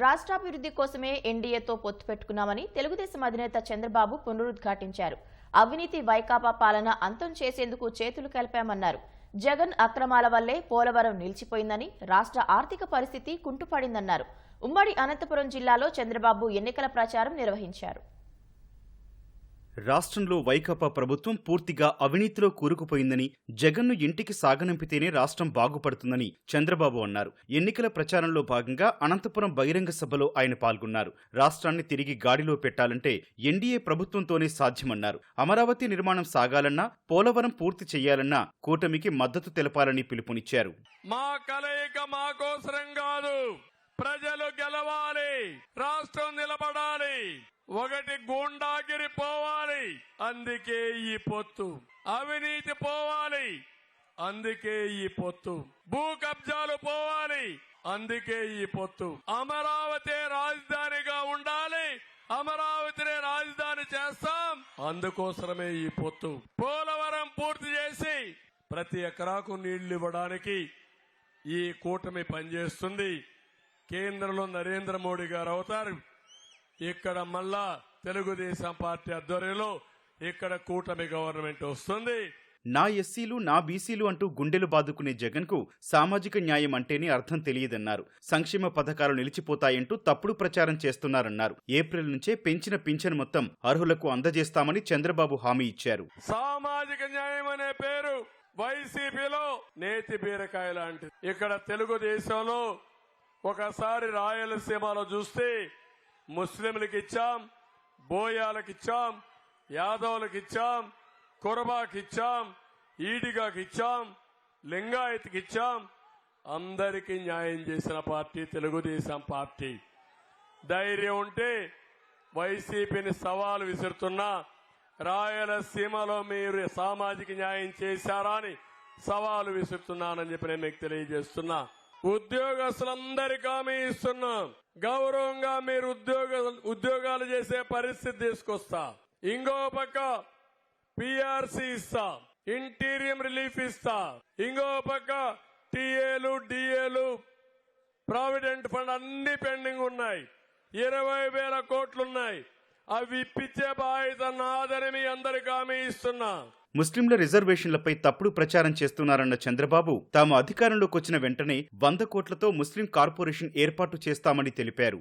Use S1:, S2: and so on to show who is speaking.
S1: రాష్ట్రాభివృద్ధి కోసమే ఎన్డీఏతో పొత్తు పెట్టుకున్నామని తెలుగుదేశం అధినేత చంద్రబాబు పునరుద్ఘాటించారు. అవినీతి వైకాపా పాలన అంతం చేసేందుకు చేతులు కలిపామన్నారు. జగన్ అక్రమాల వల్లే పోలవరం నిలిచిపోయిందని రాష్ట్ర ఆర్థిక పరిస్థితి కుంటుపడిందన్నారు. ఉమ్మడి అనంతపురం జిల్లాలో చంద్రబాబు ఎన్నికల ప్రచారం నిర్వహించారు.
S2: రాష్ట్రంలో వైకాపా ప్రభుత్వం పూర్తిగా అవినీతిలో కూరుకుపోయిందని జగన్ను ఇంటికి సాగనంపితేనే రాష్ట్రం బాగుపడుతుందని చంద్రబాబు అన్నారు. ఎన్నికల ప్రచారంలో భాగంగా అనంతపురం బహిరంగ సభలో ఆయన పాల్గొన్నారు. రాష్ట్రాన్ని తిరిగి గాడిలో పెట్టాలంటే ఎన్డీఏ ప్రభుత్వంతోనే సాధ్యమన్నారు. అమరావతి నిర్మాణం సాగాలన్నా పోలవరం పూర్తి చేయాలన్నా కూటమికి మద్దతు తెలపాలని పిలుపునిచ్చారు.
S3: మా కలయిక మాకోసరం కాదు. ప్రజలు గెలవాలి. రాష్ట్రం నిలబడాలి. ఒకటి గూండాగిరి పోవాలి అందుకే ఈ పొత్తు. అవినీతి పోవాలి అందుకే ఈ పొత్తు. భూ కబ్జాలు పోవాలి అందుకే ఈ పొత్తు. అమరావతి రాజధానిగా ఉండాలి అమరావతిని రాజధాని చేస్తాం అందుకోసమే ఈ పొత్తు. పోలవరం పూర్తి చేసి ప్రతి ఎకరాకు నీళ్ళు ఇవ్వడానికి ఈ కూటమి పనిచేస్తుంది. కేంద్రంలో నరేంద్ర మోడీ గారు అవుతారు. ఇక్కడ మళ్ళా తెలుగుదేశం పార్టీ ఆధ్వర్యంలో ఇక్కడ కూటమి గవర్నమెంట్ వస్తుంది.
S2: నా ఎస్సీలు నా బీసీలు అంటూ గుండెలు బాదుకునే జగన్కు సామాజిక న్యాయం అంటేనే అర్థం తెలియదన్నారు. సంక్షేమ పథకాలు నిలిచిపోతాయంటూ తప్పుడు ప్రచారం చేస్తున్నారన్నారు. ఏప్రిల్ నుంచే పెంచిన పింఛన్ మొత్తం అర్హులకు అందజేస్తామని చంద్రబాబు హామీ ఇచ్చారు.
S3: సామాజిక న్యాయం అనే పేరు వైసీపీలో నేతి బీరకాయ లాంటిది. ఇక్కడ తెలుగుదేశంలో ఒకసారి రాయలసీమలో చూస్తే ముస్లింలకు ఇచ్చాం బోయాలకు ఇచ్చాం యాదవులకు ఇచ్చాం కురబాకి ఇచ్చాం ఈడిగాకి ఇచ్చాం లింగాయత్కి ఇచ్చాం అందరికీ న్యాయం చేసిన పార్టీ తెలుగుదేశం పార్టీ. ధైర్యం ఉంటే వైసీపీని సవాలు విసురుతున్నా రాయలసీమలో మీరు సామాజిక న్యాయం చేశారా అని సవాలు విసురుతున్నానని చెప్పి నేను మీకు తెలియజేస్తున్నా. ఉద్యోగస్తులందరికీ హామీ ఇస్తున్నాం. గౌరవంగా మీరు ఉద్యోగ ఉద్యోగాలు చేసే పరిస్థితి తీసుకొస్తా. ఇంకో పక్క పిఆర్సి ఇస్తా. ఇంటీరియం రిలీఫ్ ఇస్తా. ఇంకో పక్క టీఏలు డిఏలు ప్రావిడెంట్ ఫండ్ అన్ని పెండింగ్ ఉన్నాయి. ఇరవై వేల కోట్లున్నాయి. అవి ఇప్పించే బాధ్యత నాదని మీ అందరికి హామీ ఇస్తున్నా.
S2: ముస్లింల రిజర్వేషన్లపై తప్పుడు ప్రచారం చేస్తున్నారన్న చంద్రబాబు తాము అధికారంలోకి వచ్చిన వెంటనే వంద కోట్లతో ముస్లిం కార్పొరేషన్ ఏర్పాటు చేస్తామని తెలిపారు.